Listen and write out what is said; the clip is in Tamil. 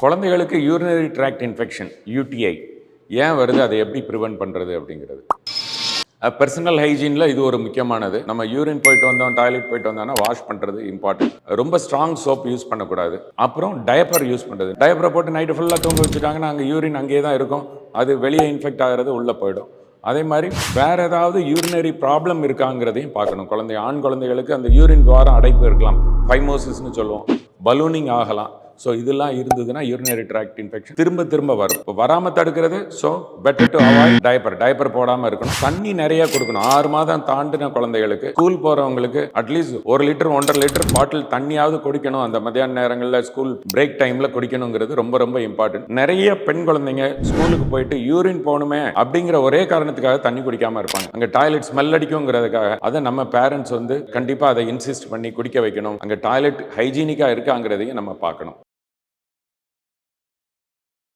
குழந்தைகளுக்கு யூரினரி ட்ராக்ட் இன்ஃபெக்ஷன் யூடிஐ ஏன் வருது? அதை எப்படி ப்ரிவென்ட் பண்ணுறது அப்படிங்கிறது. பர்சனல் ஹைஜீனில் இது ஒரு முக்கியமானது. நம்ம யூரின் போயிட்டு வந்தோம் டாய்லெட் போயிட்டு வந்தோம்னா வாஷ் பண்ணுறது இம்பார்ட்டன்ட் ரொம்ப ஸ்ட்ராங் சோப் யூஸ் பண்ணக்கூடாது. அப்புறம் டயப்பர் யூஸ் பண்ணுறது டயப்பரை போட்டு நைட்டு ஃபுல்லாக தூங்க வச்சுட்டாங்கன்னா அங்கே யூரின் அங்கேயே தான் இருக்கும். அது வெளியே இன்ஃபெக்ட் ஆகிறது உள்ளே போயிடும். அதே மாதிரி வேறு ஏதாவது யூரினரி ப்ராப்ளம் இருக்காங்கிறதையும் பார்க்கணும். குழந்தை ஆண் குழந்தைகளுக்கு அந்த யூரின் துவாரம் அடைப்பு இருக்கலாம். ஃபைமோசிஸ்னு சொல்லுவோம். பலூனிங் ஆகலாம். ஸோ இதெல்லாம் இருந்ததுன்னா யூரினரி ட்ராக்ட் இன்ஃபெக்ஷன் திரும்ப திரும்ப வரும். இப்போ வராமல் தடுக்கிறது so better to avoid diaper diaper போடாமல் இருக்கணும். தண்ணி நிறைய கொடுக்கணும். ஆறு மாதம் தாண்டின குழந்தைகளுக்கு ஸ்கூல் போகிறவங்களுக்கு அட்லீஸ்ட் ஒரு லிட்டர் ஒன்றரை லிட்டர் பாட்டில் தண்ணியாவது குடிக்கணும். அந்த மத்தியான நேரங்களில் ஸ்கூல் பிரேக் டைமில் குடிக்கணுங்கிறது ரொம்ப ரொம்ப இம்பார்ட்டன்ட் நிறைய பெண் குழந்தைங்க ஸ்கூலுக்கு போயிட்டு யூரின் போகணுமே அப்படிங்கிற ஒரே காரணத்துக்காக தண்ணி குடிக்காமல் இருப்பாங்க. அங்கே டாய்லெட் ஸ்மெல் அடிக்குங்கிறதுக்காக அதை நம்ம பேரண்ட்ஸ் வந்து கண்டிப்பாக அதை இன்சிஸ்ட் பண்ணி குடிக்க வைக்கணும். அங்கே டாய்லெட் ஹைஜீனிக்காக இருக்காங்கிறதையும் நம்ம பார்க்கணும்.